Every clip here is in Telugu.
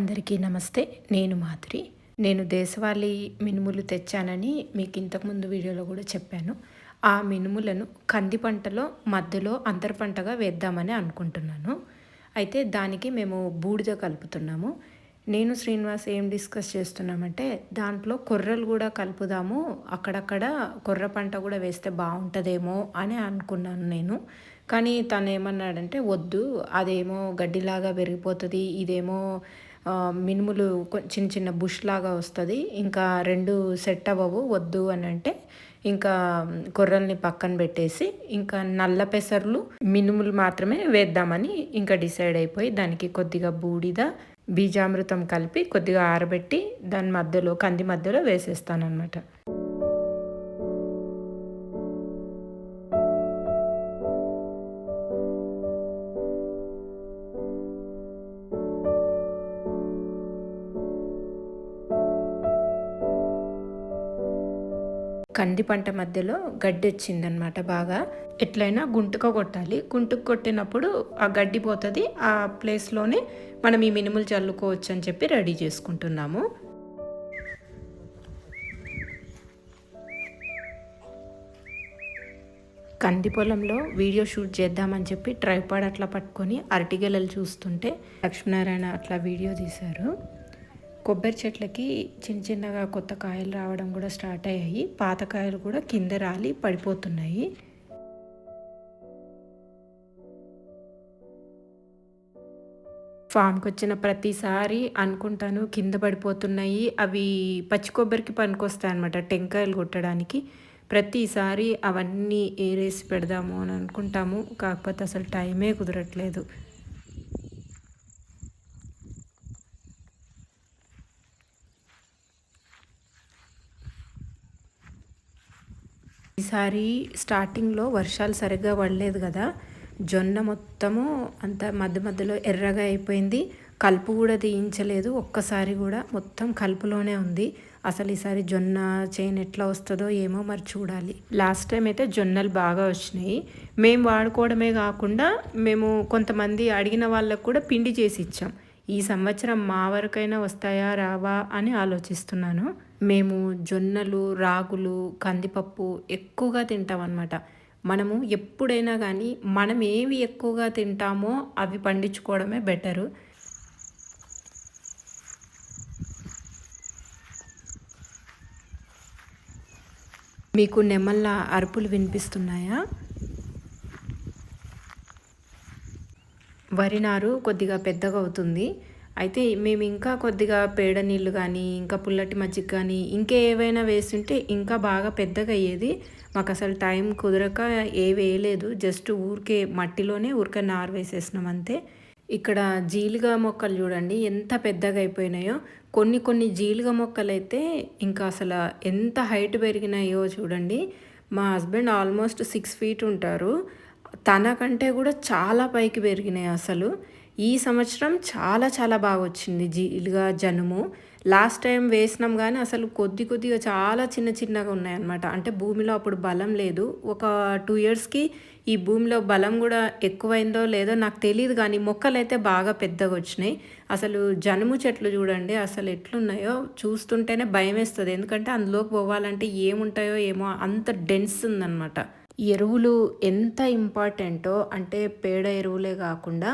అందరికీ నమస్తే. నేను మాధురి. నేను దేశవాళీ మినుములు తెచ్చానని మీకు ఇంతకుముందు వీడియోలో కూడా చెప్పాను. ఆ మినుములను కంది పంటలో మధ్యలో అంతర పంటగా వేద్దామని అనుకుంటున్నాను. అయితే దానికి మేము బూడిద కలుపుతున్నాము. నేను శ్రీనివాస్ ఏం డిస్కస్ చేస్తున్నామంటే దాంట్లో కొర్రలు కూడా కలుపుదాము. అక్కడక్కడ కొర్ర పంట కూడా వేస్తే బాగుంటుందేమో అని అనుకున్నాను నేను. కానీ తను ఏమన్నాడంటే వద్దు అదేమో గడ్డిలాగా పెరిగిపోతుంది ఇదేమో మినుములు చిన్న చిన్న బుష్ లాగా వస్తుంది. ఇంకా రెండు సెట్ అవ్వవు వద్దు అని అంటే ఇంకా కొర్రల్ని పక్కన పెట్టేసి ఇంకా నల్ల పెసర్లు మినుములు మాత్రమే వేద్దామని ఇంకా డిసైడ్ అయిపోయి దానికి కొద్దిగా బూడిద బీజామృతం కలిపి కొద్దిగా ఆరబెట్టి దాని మధ్యలో కంది మధ్యలో వేసేస్తానన్నమాట. కంది పంట మధ్యలో గడ్డి వచ్చిందనమాట బాగా. ఎట్లయినా గుంటుక కొట్టాలి. గుంటుకు కొట్టినప్పుడు ఆ గడ్డి పోతుంది. ఆ ప్లేస్లోనే మనం ఈ మినుములు చల్లుకోవచ్చు అని చెప్పి రెడీ చేసుకుంటున్నాము. కంది పొలంలో వీడియో షూట్ చేద్దామని చెప్పి ట్రైపాడ్ అట్లా పట్టుకొని అరటిగెలలు చూస్తుంటే లక్ష్మీనారాయణ అట్లా వీడియో తీశారు. కొబ్బరి చెట్లకి చిన్న చిన్నగా కొత్త కాయలు రావడం కూడా స్టార్ట్ అయ్యాయి. పాత కాయలు కూడా కింద రాలి పడిపోతున్నాయి. ఫామ్కి వచ్చిన ప్రతిసారి అనుకుంటాను కింద పడిపోతున్నాయి. అవి పచ్చి కొబ్బరికి పనికొస్తాయి అనమాట టెంకాయలు కొట్టడానికి. ప్రతిసారి అవన్నీ ఏరేసి పెడదాము అని అనుకుంటాము. కాకపోతే అసలు టైమే కుదరట్లేదు. ఈసారి స్టార్టింగ్లో వర్షాలు సరిగ్గా పడలేదు కదా. జొన్న మొత్తము అంత మధ్య మధ్యలో ఎర్రగా అయిపోయింది. కలుపు కూడా తీయించలేదు. ఒక్కసారి కూడా మొత్తం కలుపులోనే ఉంది. అసలు ఈసారి జొన్న చేను ఎట్లా వస్తుందో ఏమో మరి చూడాలి. లాస్ట్ టైం అయితే జొన్నలు బాగా వచ్చినాయి. మేము వాడుకోవడమే కాకుండా మేము కొంతమంది అడిగిన వాళ్ళకు కూడా పిండి చేసి ఇచ్చాం. ఈ సంవత్సరం మా వరకైనా వస్తాయా రావా అని ఆలోచిస్తున్నాను. మేము జొన్నలు రాగులు కందిపప్పు ఎక్కువగా తింటాం అన్నమాట మనము ఎప్పుడైనా కానీ మనం ఏవి ఎక్కువగా తింటామో అవి పండించుకోవడమే బెటరు. మీకు నెమళ్ళ అరుపులు వినిపిస్తున్నాయా? వరి నారు కొద్దిగా పెద్దగా అవుతుంది. అయితే మేము ఇంకా కొద్దిగా పేడ నీళ్ళు కానీ ఇంకా పుల్లటి మజ్జిగ కానీ ఇంకా ఏవైనా వేస్తుంటే ఇంకా బాగా పెద్దగా అయ్యేది. మాకు అసలు టైం కుదరక ఏ వేయలేదు. జస్ట్ ఊరికే మట్టిలోనే ఊరికే నారు వేసేసినాం అంతే. ఇక్కడ జీలుగా మొక్కలు చూడండి ఎంత పెద్దగా అయిపోయినాయో. కొన్ని కొన్ని జీలుగా మొక్కలు అయితే ఇంకా అసలు ఎంత హైట్ పెరిగినాయో చూడండి. మా హస్బెండ్ ఆల్మోస్ట్ సిక్స్ ఫీట్ ఉంటారు. తనకంటే కూడా చాలా పైకి పెరిగినాయి అసలు. ఈ సంవత్సరం చాలా చాలా బాగా వచ్చింది జీలుగా జనుము. లాస్ట్ టైం వేసినాం కానీ అసలు కొద్ది కొద్దిగా చాలా చిన్న చిన్నగా ఉన్నాయన్నమాట. అంటే భూమిలో అప్పుడు బలం లేదు. ఒక టూ ఇయర్స్కి ఈ భూమిలో బలం కూడా ఎక్కువైందో లేదో నాకు తెలియదు కానీ మొక్కలు అయితే బాగా పెద్దగా వచ్చినాయి. అసలు జనుము చెట్లు చూడండి అసలు ఎట్లున్నాయో చూస్తుంటేనే భయం వేస్తుంది ఎందుకంటే అందులోకి పోవాలంటే ఏముంటాయో ఏమో అంత డెన్స్ ఉందన్నమాట. ఎరువులు ఎంత ఇంపార్టెంటో అంటే పేడ ఎరువులే కాకుండా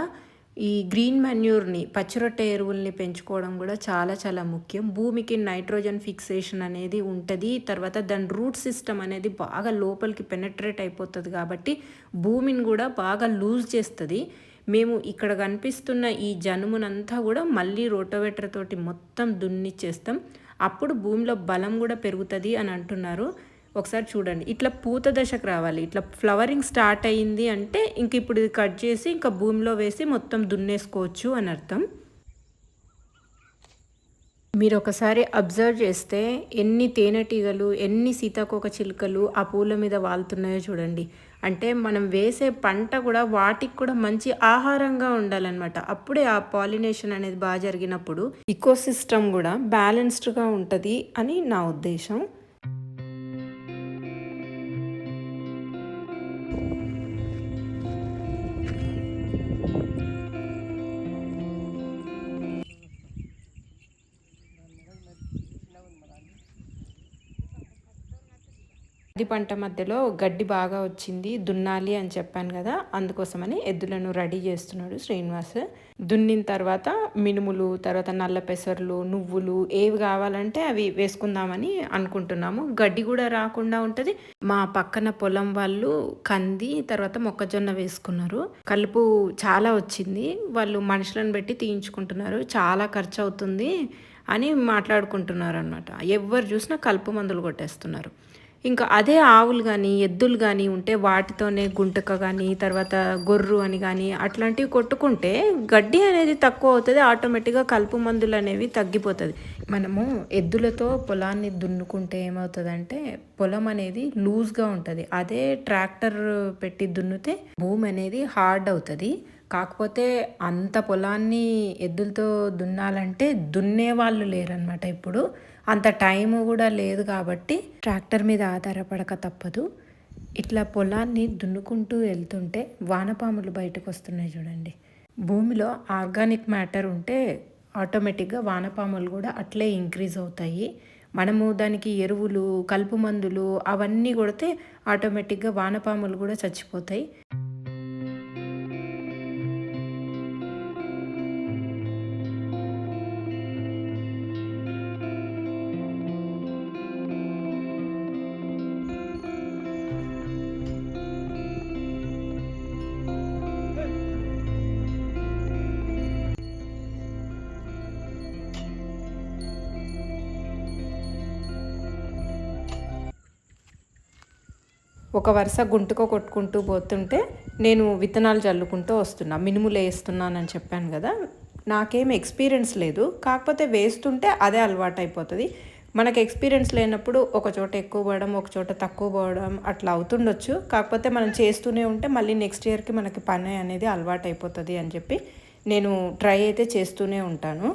ఈ గ్రీన్ మెన్యూర్ని పచ్చిరొట్టె ఎరువుల్ని పెంచుకోవడం కూడా చాలా చాలా ముఖ్యం. భూమికి నైట్రోజన్ ఫిక్సేషన్ అనేది ఉంటుంది తర్వాత దాని రూట్ సిస్టమ్ అనేది బాగా లోపలికి పెనట్రేట్ అయిపోతుంది కాబట్టి భూమిని కూడా బాగా లూజ్ చేస్తుంది. మేము ఇక్కడ కనిపిస్తున్న ఈ జనుమునంతా కూడా మళ్ళీ రోటోవేటర్ తోటి మొత్తం దున్నిచ్చేస్తాం. అప్పుడు భూమిలో బలం కూడా పెరుగుతుంది అని అంటున్నారు. ఒకసారి చూడండి. ఇట్లా పూత దశకు రావాలి. ఇట్లా ఫ్లవరింగ్ స్టార్ట్ అయ్యింది అంటే ఇంక ఇప్పుడు ఇది కట్ చేసి ఇంకా భూమిలో వేసి మొత్తం దున్నేసుకోవచ్చు అని అర్థం. మీరు ఒకసారి అబ్జర్వ్ చేస్తే ఎన్ని తేనెటీగలు ఎన్ని సీతాకోక చిలుకలు ఆ పూల మీద వాళ్తున్నాయో చూడండి. అంటే మనం వేసే పంట కూడా వాటికి కూడా మంచి ఆహారంగా ఉండాలన్నమాట. అప్పుడే ఆ పాలినేషన్ అనేది బాగా జరిగినప్పుడు ఇకోసిస్టమ్ కూడా బ్యాలెన్స్డ్గా ఉంటుంది అని నా ఉద్దేశం. పది పంట మధ్యలో గడ్డి బాగా వచ్చింది దున్నాలి అని చెప్పాను కదా అందుకోసమని ఎద్దులను రెడీ చేస్తున్నాడు శ్రీనివాస్. దున్నిన తర్వాత మినుములు తర్వాత నల్ల పెసర్లు నువ్వులు ఏవి కావాలంటే అవి వేసుకుందామని అనుకుంటున్నాము. గడ్డి కూడా రాకుండా ఉంటుంది. మా పక్కన పొలం వాళ్ళు కంది తర్వాత మొక్కజొన్న వేసుకున్నారు. కలుపు చాలా వచ్చింది. వాళ్ళు మనుషులను పెట్టి తీయించుకుంటున్నారు. చాలా ఖర్చు అవుతుంది అని మాట్లాడుకుంటున్నారు అనమాట ఎవరు చూసినా కలుపు మందులు కొట్టేస్తున్నారు. ఇంకా అదే ఆవులు కానీ ఎద్దులు కానీ ఉంటే వాటితోనే గుంటక కానీ తర్వాత గొర్రు అని కానీ అట్లాంటివి కొట్టుకుంటే గడ్డి అనేది తక్కువ అవుతుంది ఆటోమేటిక్గా కలుపు మందులు అనేవి తగ్గిపోతుంది. మనము ఎద్దులతో పొలాన్ని దున్నుకుంటే ఏమవుతుందంటే పొలం అనేది లూజ్గా ఉంటుంది. అదే ట్రాక్టర్ పెట్టి దున్నితే భూమి అనేది హార్డ్ అవుతుంది. కాకపోతే అంత పొలాన్ని ఎద్దులతో దున్నాలంటే దున్నే వాళ్ళు లేరనమాట ఇప్పుడు. అంత టైం కూడా లేదు కాబట్టి ట్రాక్టర్ మీద ఆధారపడక తప్పదు. ఇట్లా పొలాన్ని దున్నుకుంటూ వెళ్తుంటే వానపాములు బయటకు వస్తున్నాయి చూడండి. భూమిలో ఆర్గానిక్ మ్యాటర్ ఉంటే ఆటోమేటిక్గా వానపాములు కూడా అట్లే ఇంక్రీజ్ అవుతాయి. మనము దానికి ఎరువులు కలుపు మందులు అవన్నీ కొడితే ఆటోమేటిక్గా వానపాములు కూడా చచ్చిపోతాయి. ఒక వరుస గుంటుకో కొట్టుకుంటూ పోతుంటే నేను విత్తనాలు చల్లుకుంటూ వస్తున్నా మినుములు వేస్తున్నానని చెప్పాను కదా. నాకేం ఎక్స్పీరియన్స్ లేదు. కాకపోతే వేస్తుంటే అదే అలవాటు అయిపోతుంది మనకు ఎక్స్పీరియన్స్ లేనప్పుడు ఒక చోట ఎక్కువ పోవడం ఒక చోట తక్కువ పోవడం అట్లా అవుతుండొచ్చు. కాకపోతే మనం చేస్తూనే ఉంటే మళ్ళీ నెక్స్ట్ ఇయర్కి మనకి పని అనేది అలవాటు అయిపోతుంది అని చెప్పి నేను ట్రై అయితే చేస్తూనే ఉంటాను.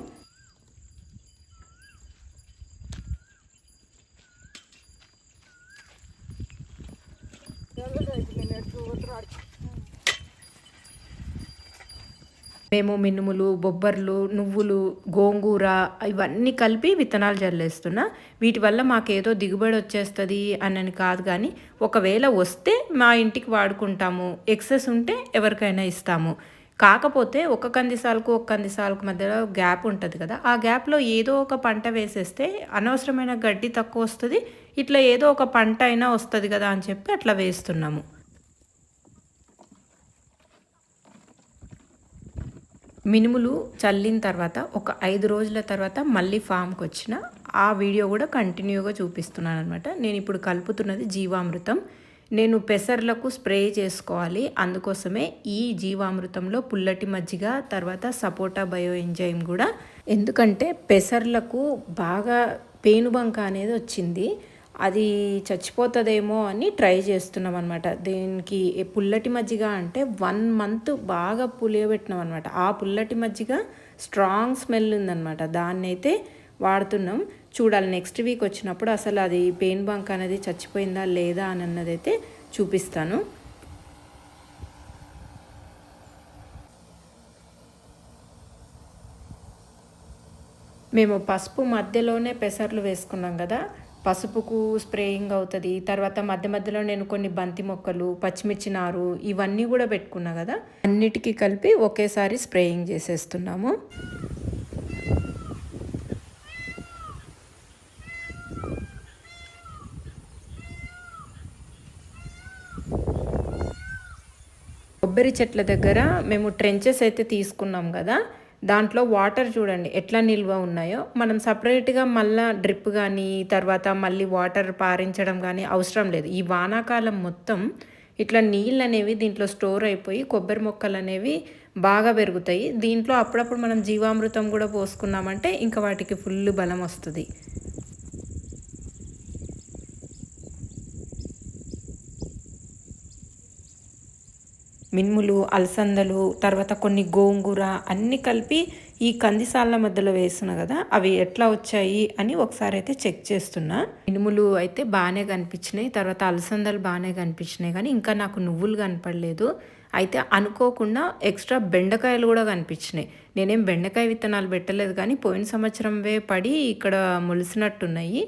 మేము మినుములు బొబ్బర్లు నువ్వులు గోంగూర ఇవన్నీ కలిపి విత్తనాలు జల్లేస్తున్నా వీటి వల్ల మాకేదో దిగుబడి వచ్చేస్తుంది అని కాదు కానీ ఒకవేళ వస్తే మా ఇంటికి వాడుకుంటాము. ఎక్సెస్ ఉంటే ఎవరికైనా ఇస్తాము. కాకపోతే ఒక కందిసాలకు ఒక కందిసాలకు మధ్యలో గ్యాప్ ఉంటుంది కదా. ఆ గ్యాప్లో ఏదో ఒక పంట వేసేస్తే అనవసరమైన గడ్డి తక్కువ వస్తుంది. ఇట్లా ఏదో ఒక పంట అయినా వస్తుంది కదా అని చెప్పి అట్లా వేస్తున్నాము. మినుములు చల్లిన తర్వాత ఒక ఐదు రోజుల తర్వాత మళ్ళీ ఫామ్కి వచ్చిన ఆ వీడియో కూడా కంటిన్యూగా చూపిస్తున్నాను అనమాట నేను ఇప్పుడు కలుపుతున్నది జీవామృతం. నేను పెసర్లకు స్ప్రే చేసుకోవాలి. అందుకోసమే ఈ జీవామృతంలో పుల్లటి మజ్జిగ తర్వాత సపోటా బయో ఎంజైమ్ కూడా. ఎందుకంటే పెసర్లకు బాగా పేనుబంక అనేది వచ్చింది. అది చచ్చిపోతుందేమో అని ట్రై చేస్తున్నాం అనమాట దీనికి పుల్లటి మజ్జిగ అంటే వన్ మంత్ బాగా పులియబెట్టినాం అనమాట ఆ పుల్లటి మజ్జిగ స్ట్రాంగ్ స్మెల్ ఉందనమాట దాన్ని అయితే వాడుతున్నాం. చూడాలి నెక్స్ట్ వీక్ వచ్చినప్పుడు అసలు అది పెయిన్ బంక్ అనేది చచ్చిపోయిందా లేదా అని అన్నది అయితే చూపిస్తాను. మేము పసుపు మధ్యలోనే పెసర్లు వేసుకున్నాం కదా పసుపుకు స్ప్రేయింగ్ అవుతుంది. తర్వాత మధ్య మధ్యలో నేను కొన్ని బంతి మొక్కలు పచ్చిమిర్చి నారు ఇవన్నీ కూడా పెట్టుకున్నా కదా. అన్నిటికీ కలిపి ఒకేసారి స్ప్రేయింగ్ చేసేస్తున్నాము. కొబ్బరి చెట్ల దగ్గర మేము ట్రెంచెస్ అయితే తీసుకున్నాం కదా. దాంట్లో వాటర్ చూడండి ఎట్లా నిల్వ ఉన్నాయో. మనం సపరేట్గా మళ్ళీ డ్రిప్ కానీ తర్వాత మళ్ళీ వాటర్ పారించడం కానీ అవసరం లేదు. ఈ వానాకాలం మొత్తం ఇట్లా నీళ్ళు అనేవి దీంట్లో స్టోర్ అయిపోయి కొబ్బరి మొక్కలు అనేవి బాగా పెరుగుతాయి. దీంట్లో అప్పుడప్పుడు మనం జీవామృతం కూడా పోసుకున్నామంటే ఇంకా వాటికి ఫుల్ బలం వస్తుంది. మినుములు అలసందలు తర్వాత కొన్ని గోంగూర అన్నీ కలిపి ఈ కందిసాల మధ్యలో వేస్తున్నా కదా అవి ఎట్లా వచ్చాయి అని ఒకసారి అయితే చెక్ చేస్తున్నా. మినుములు అయితే బాగానే కనిపించినాయి తర్వాత అలసందలు బాగానే కనిపించినాయి కానీ ఇంకా నాకు నువ్వులు కనపడలేదు. అయితే అనుకోకుండా ఎక్స్ట్రా బెండకాయలు కూడా కనిపించినాయి. నేనేం బెండకాయ విత్తనాలు పెట్టలేదు కానీ పోయిన సంవత్సరంవే పడి ఇక్కడ మొలిసినట్టున్నాయి.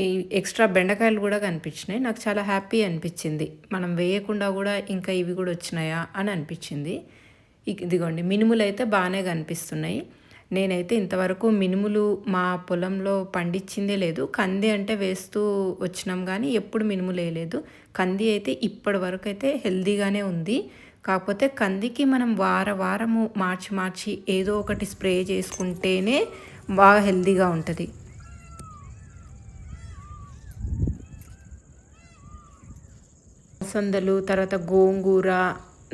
ఈ ఎక్స్ట్రా బెండకాయలు కూడా కనిపించినాయి. నాకు చాలా హ్యాపీ అనిపించింది. మనం వేయకుండా కూడా ఇంకా ఇవి కూడా వచ్చినాయా అని అనిపించింది. ఇదిగోండి మినుములు అయితే బాగానే కనిపిస్తున్నాయి. నేనైతే ఇంతవరకు మినుములు మా పొలంలో పండించిందే లేదు. కంది అంటే వేస్తూ వచ్చినాం కానీ ఎప్పుడు మినుములు వేయలేదు కంది అయితే ఇప్పటి వరకు అయితే హెల్దీగానే ఉంది. కాకపోతే కందికి మనం వార వారము మార్చి మార్చి ఏదో ఒకటి స్ప్రే చేసుకుంటేనే బాగా హెల్దీగా ఉంటుంది. అలసందలు తర్వాత గోంగూర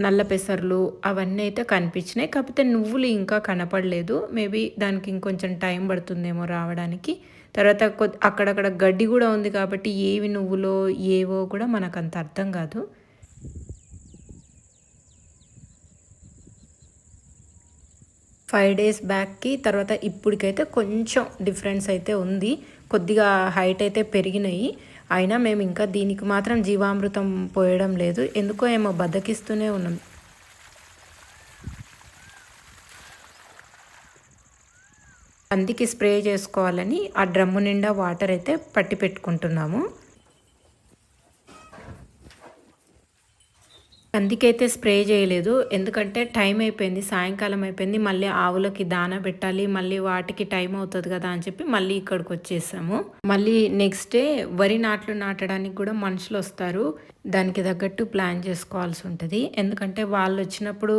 నల్ల పెసర్లు అవన్నీ అయితే కనిపించినాయి. కాకపోతే నువ్వులు ఇంకా కనపడలేదు. మేబీ దానికి ఇంకొంచెం టైం పడుతుందేమో రావడానికి. తర్వాత అక్కడక్కడ గడ్డి కూడా ఉంది కాబట్టి ఏవి నువ్వులో ఏవో కూడా మనకు అంత అర్థం కాదు. ఫైవ్ డేస్ బ్యాక్కి తర్వాత ఇప్పటికైతే కొంచెం డిఫరెన్స్ అయితే ఉంది. కొద్దిగా హైట్ అయితే పెరిగినాయి. అయినా మేము ఇంకా దీనికి మాత్రం జీవామృతం పోయడం లేదు. ఎందుకో ఏమో బద్దకిస్తూనే ఉన్నాం. అందుకి స్ప్రే చేసుకోవాలని ఆ డ్రమ్ము నిండా వాటర్ అయితే పట్టి పెట్టుకుంటున్నాము. అందుకైతే స్ప్రే చేయలేదు. ఎందుకంటే టైం అయిపోయింది సాయంకాలం అయిపోయింది. మళ్ళీ ఆవులకి దాన పెట్టాలి మళ్ళీ వాటికి టైం అవుతుంది కదా అని చెప్పి మళ్ళీ ఇక్కడికి వచ్చేసాము. మళ్ళీ నెక్స్ట్ డే వరి నాట్లు నాటడానికి కూడా మనుషులు వస్తారు. దానికి తగ్గట్టు ప్లాన్ చేసుకోవాల్సి ఉంటుంది. ఎందుకంటే వాళ్ళు వచ్చినప్పుడు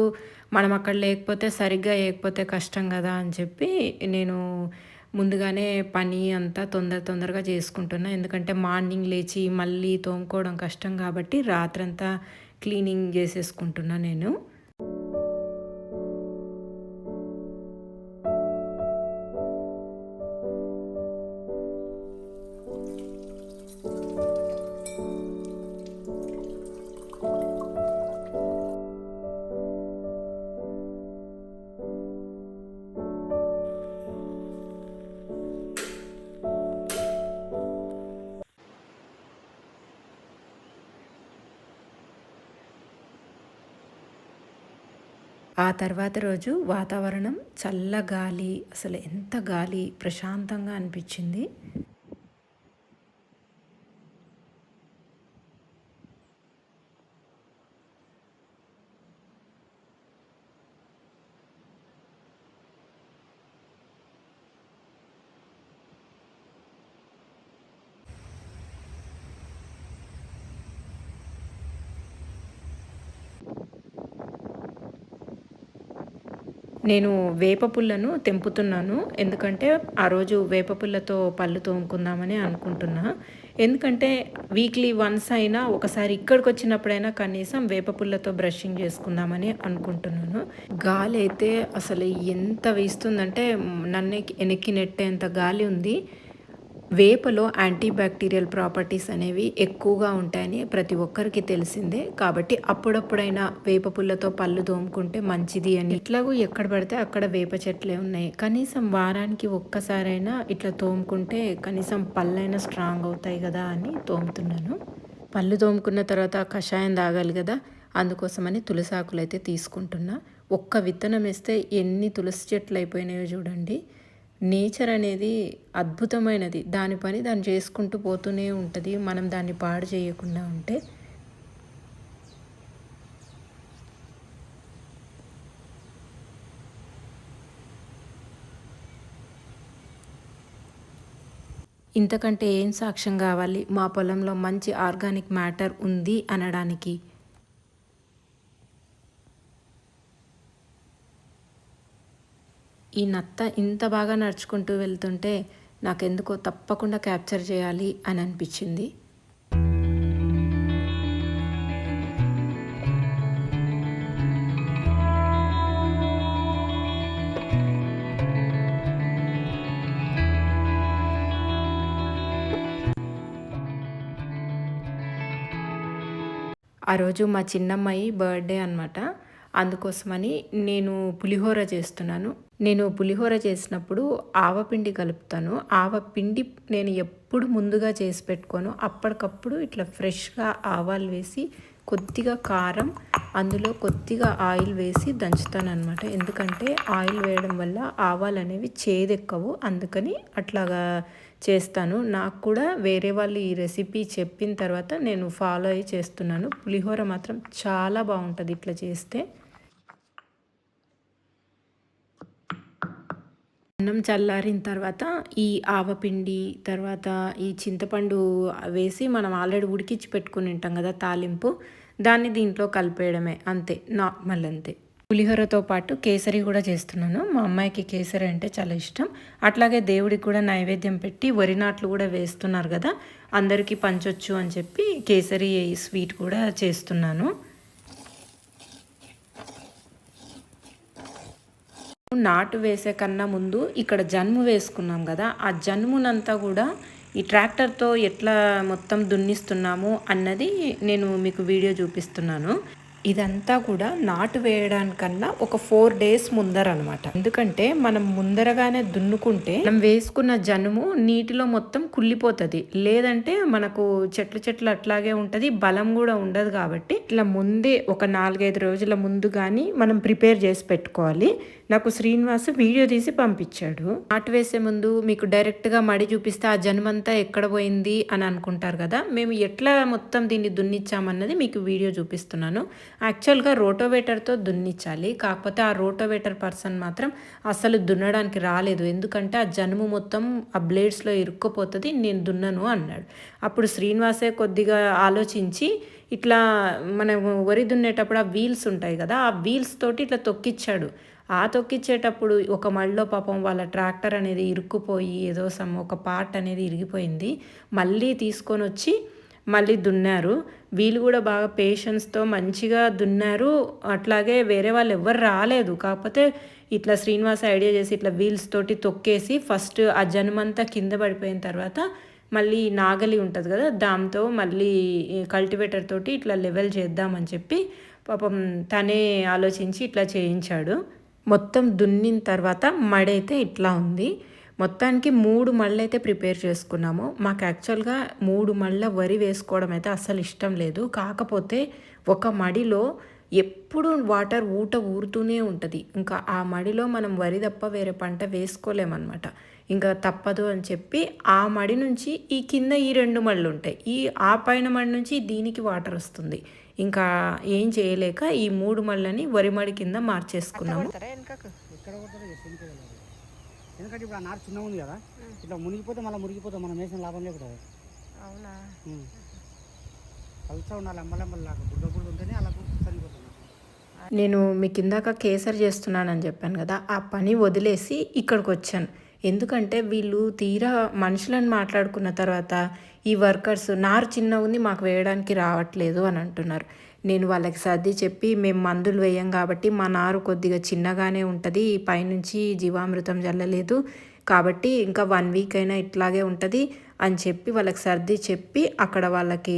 మనం అక్కడ లేకపోతే సరిగ్గా లేకపోతే కష్టం కదా అని చెప్పి నేను ముందుగానే పని అంతా తొందర తొందరగా చేసుకుంటున్నా. ఎందుకంటే మార్నింగ్ లేచి మళ్ళీ తోముకోవడం కష్టం కాబట్టి రాత్రంతా క్లీనింగ్ చేసేసుకుంటున్నా నేను. తర్వాత రోజు వాతావరణం చల్ల గాలి అసలు ఎంత గాలి ప్రశాంతంగా అనిపించింది. నేను వేప పుల్లను తెంపుతున్నాను. ఎందుకంటే ఆ రోజు వేప పుల్లతో పళ్ళు తోముకుందామని అనుకుంటున్నా. ఎందుకంటే వీక్లీ వన్స్ అయినా ఒకసారి ఇక్కడికి వచ్చినప్పుడైనా కనీసం వేప పుల్లతో బ్రషింగ్ చేసుకుందామని అనుకుంటున్నాను. గాలి అయితే అసలు ఎంత వీస్తుందంటే నన్ను వెనక్కి నెట్టేంత గాలి ఉంది. వేపలో యాంటీబ్యాక్టీరియల్ ప్రాపర్టీస్ అనేవి ఎక్కువగా ఉంటాయని ప్రతి ఒక్కరికి తెలిసిందే. కాబట్టి అప్పుడప్పుడైనా వేప పుల్లతో పళ్ళు తోముకుంటే మంచిది అని. ఇట్లాగూ ఎక్కడ పడితే అక్కడ వేప చెట్లే ఉన్నాయి. కనీసం వారానికి ఒక్కసారైనా ఇట్లా తోముకుంటే కనీసం పళ్ళైనా స్ట్రాంగ్ అవుతాయి కదా అని తోముతున్నాను. పళ్ళు తోముకున్న తర్వాత కషాయం తాగాలి కదా. అందుకోసమని తులసాకులు అయితే తీసుకుంటున్నా. ఒక్క విత్తనం వేస్తే ఎన్ని తులసి చెట్లు అయిపోయినాయో చూడండి. నేచర్ అనేది అద్భుతమైనది. దాని పని దాన్ని చేసుకుంటూ పోతూనే ఉంటుంది. మనం దాన్ని పాడు చేయకుండా ఉంటే. ఇంతకంటే ఏం సాక్ష్యం కావాలి? మా పొలంలో మంచి ఆర్గానిక్ మ్యాటర్ ఉంది అనడానికి. ఈ నత్త ఇంత బాగా నడుచుకుంటూ వెళ్తుంటే నాకెందుకో తప్పకుండా క్యాప్చర్ చేయాలి అని అనిపించింది. ఆ రోజు మా చిన్నమ్మాయి బర్త్డే అనమాట అందుకోసమని నేను పులిహోర చేస్తున్నాను. నేను పులిహోర చేసినప్పుడు ఆవపిండి కలుపుతాను. ఆవపిండి నేను ఎప్పుడు ముందుగా చేసి పెట్టుకోను. అప్పటికప్పుడు ఇట్లా ఫ్రెష్గా ఆవాలు వేసి కొద్దిగా కారం అందులో కొద్దిగా ఆయిల్ వేసి దంచుతాను అనమాట ఎందుకంటే ఆయిల్ వేయడం వల్ల ఆవాలు అనేవి చేదెక్కవు. అందుకని అట్లాగా చేస్తాను. నాకు కూడా వేరే వాళ్ళు ఈ రెసిపీ చెప్పిన తర్వాత నేను ఫాలో అయ్యి చేస్తున్నాను. పులిహోర మాత్రం చాలా బాగుంటుంది ఇట్లా చేస్తే. అన్నం చల్లారిన తర్వాత ఈ ఆవపిండి తర్వాత ఈ చింతపండు వేసి మనం ఆల్రెడీ ఉడికించి పెట్టుకుని ఉంటాం కదా తాలింపు దాన్ని దీంట్లో కలిపేయడమే అంతే నార్మల్ అంతే. పులిహోరతో పాటు కేసరి కూడా చేస్తున్నాను. మా అమ్మాయికి కేసరి అంటే చాలా ఇష్టం. అట్లాగే దేవుడికి కూడా నైవేద్యం పెట్టి వరి నాట్లు కూడా వేస్తున్నారు కదా అందరికీ పంచొచ్చు అని చెప్పి కేసరి స్వీట్ కూడా చేస్తున్నాను. నాటు వేసే కన్నా ముందు ఇక్కడ జన్ము వేసుకున్నాం కదా ఆ జన్మునంతా కూడా ఈ ట్రాక్టర్తో ఎట్లా మొత్తం దున్నిస్తున్నాము అన్నది నేను మీకు వీడియో చూపిస్తున్నాను. ఇదంతా కూడా నాటు వేయడానికన్నా ఒక ఫోర్ డేస్ ముందర అనమాట ఎందుకంటే మనం ముందరగానే దున్నుకుంటే మనం వేసుకున్న జనుము నీటిలో మొత్తం కుళ్ళిపోతుంది. లేదంటే మనకు చెట్లు చెట్లు అట్లాగే ఉంటుంది బలం కూడా ఉండదు కాబట్టి ఇట్లా ముందే ఒక నాలుగైదు రోజుల ముందు కానీ మనం ప్రిపేర్ చేసి పెట్టుకోవాలి. నాకు శ్రీనివాస్ వీడియో తీసి పంపించాడు. నాటు వేసే ముందు మీకు డైరెక్ట్గా మడి చూపిస్తే ఆ జనమంతా ఎక్కడ పోయింది అని అనుకుంటారు కదా మేము ఎట్లా మొత్తం దీన్ని దున్నిచ్చామన్నది మీకు వీడియో చూపిస్తున్నాను. యాక్చువల్గా రోటోవేటర్తో దున్నిచ్చాలి. కాకపోతే ఆ రోటోవేటర్ పర్సన్ మాత్రం అసలు దున్నడానికి రాలేదు. ఎందుకంటే ఆ జనుము మొత్తం ఆ బ్లేడ్స్లో ఇరుక్కుపోతుంది నేను దున్నను అన్నాడు. అప్పుడు శ్రీనివాసే కొద్దిగా ఆలోచించి ఇట్లా మనం వరి దున్నేటప్పుడు ఆ వీల్స్ ఉంటాయి కదా ఆ వీల్స్ తోటి ఇట్లా తొక్కిచ్చాడు. ఆ తొక్కిచ్చేటప్పుడు ఒక మళ్ళీ పాపం వాళ్ళ ట్రాక్టర్ అనేది ఇరుక్కుపోయి ఏదో సమ్ ఒక పార్ట్ అనేది ఇరిగిపోయింది. మళ్ళీ తీసుకొని వచ్చి మళ్ళీ దున్నారు. వీళ్ళు కూడా బాగా పేషెన్స్తో మంచిగా దున్నారు. అట్లాగే వేరే వాళ్ళు ఎవ్వరు రాలేదు. కాకపోతే ఇట్లా శ్రీనివాస ఐడియా చేసి ఇట్లా వీల్స్ తోటి తొక్కేసి ఫస్ట్ ఆ జనమంతా కింద పడిపోయిన తర్వాత మళ్ళీ నాగలి ఉంటుంది కదా దాంతో మళ్ళీ కల్టివేటర్ తోటి ఇట్లా లెవెల్ చేద్దామని చెప్పి పాపం తనే ఆలోచించి ఇట్లా చేయించాడు. మొత్తం దున్నిన తర్వాత మడైతే ఇట్లా ఉంది. మొత్తానికి మూడు మళ్ళీ అయితే ప్రిపేర్ చేసుకున్నాము. మాకు యాక్చువల్గా మూడు మళ్ళ వరి వేసుకోవడం అయితే అస్సలు ఇష్టం లేదు. కాకపోతే ఒక మడిలో ఎప్పుడు వాటర్ ఊట ఊరుతూనే ఉంటుంది. ఇంకా ఆ మడిలో మనం వరి తప్ప వేరే పంట వేసుకోలేమన్నమాట. ఇంకా తప్పదు అని చెప్పి ఆ మడి నుంచి ఈ కింద ఈ రెండు మళ్ళు ఉంటాయి. ఈ ఆ పైన మడి నుంచి దీనికి వాటర్ వస్తుంది. ఇంకా ఏం చేయలేక ఈ మూడు మళ్ళని వరి మడి కింద మార్చేసుకున్నాము. ఎందుకంటే ఇప్పుడు ఆ నారు చిన్న ఉంది కదా ఇట్లా మునిగిపోతే మళ్ళీ మునిగిపోతే మనం వేసిన లాభం లేకుండా అవునా? పలుచా ఉండాలి అమ్మలమ్మలాగా బుడ్డ బుడ్డ ఉంటేనే అలా సరిపోతుంది నేను మీకు ఇందాక కేసరి చేస్తున్నానని చెప్పాను కదా ఆ పని వదిలేసి ఇక్కడికి వచ్చాను. ఎందుకంటే వీళ్ళు తీరా మనుషులను మాట్లాడుకున్న తర్వాత ఈ వర్కర్స్ నారు చిన్న ఉంది మాకు వేయడానికి రావట్లేదు అని అంటున్నారు. నేను వాళ్ళకి సర్ది చెప్పి మేము మందులు వేయం కాబట్టి మా నారు కొద్దిగా చిన్నగానే ఉంటుంది పైనుంచి జీవామృతం జల్లలేదు. కాబట్టి ఇంకా వన్ వీక్ అయినా ఇట్లాగే ఉంటుంది. అని చెప్పి వాళ్ళకి సర్ది చెప్పి అక్కడ వాళ్ళకి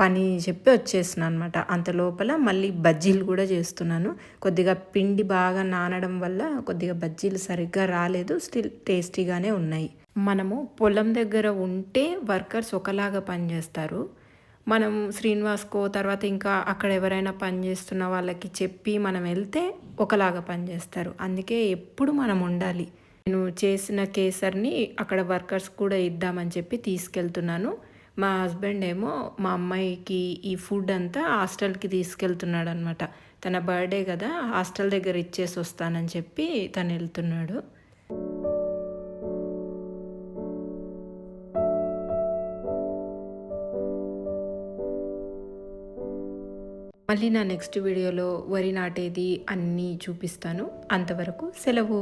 పని చెప్పి వచ్చేసిన అనమాట అంత లోపల మళ్ళీ బజ్జీలు కూడా చేస్తున్నాను. కొద్దిగా పిండి బాగా నానడం వల్ల కొద్దిగా బజ్జీలు సరిగ్గా రాలేదు స్టిల్ టేస్టీగానే ఉన్నాయి. మనము పొలం దగ్గర ఉంటే వర్కర్స్ ఒకలాగా పనిచేస్తారు మనం శ్రీనివాస్కో తర్వాత ఇంకా అక్కడ ఎవరైనా పని చేస్తున్న వాళ్ళకి చెప్పి మనం వెళ్తే ఒకలాగా పనిచేస్తారు అందుకే ఎప్పుడు మనం ఉండాలి. నేను చేసిన కేసర్ని అక్కడ వర్కర్స్ కూడా ఇద్దామని చెప్పి తీసుకెళ్తున్నాను. మా హస్బెండ్ ఏమో మా అమ్మాయికి ఈ ఫుడ్ అంతా హాస్టల్కి తీసుకెళ్తున్నాడు అనమాట తన బర్త్డే కదా హాస్టల్ దగ్గర ఇచ్చేసి వస్తానని చెప్పి తను వెళ్తున్నాడు. మళ్ళీ నా నెక్స్ట్ వీడియోలో వరి నాటేది అన్నీ చూపిస్తాను. అంతవరకు సెలవు.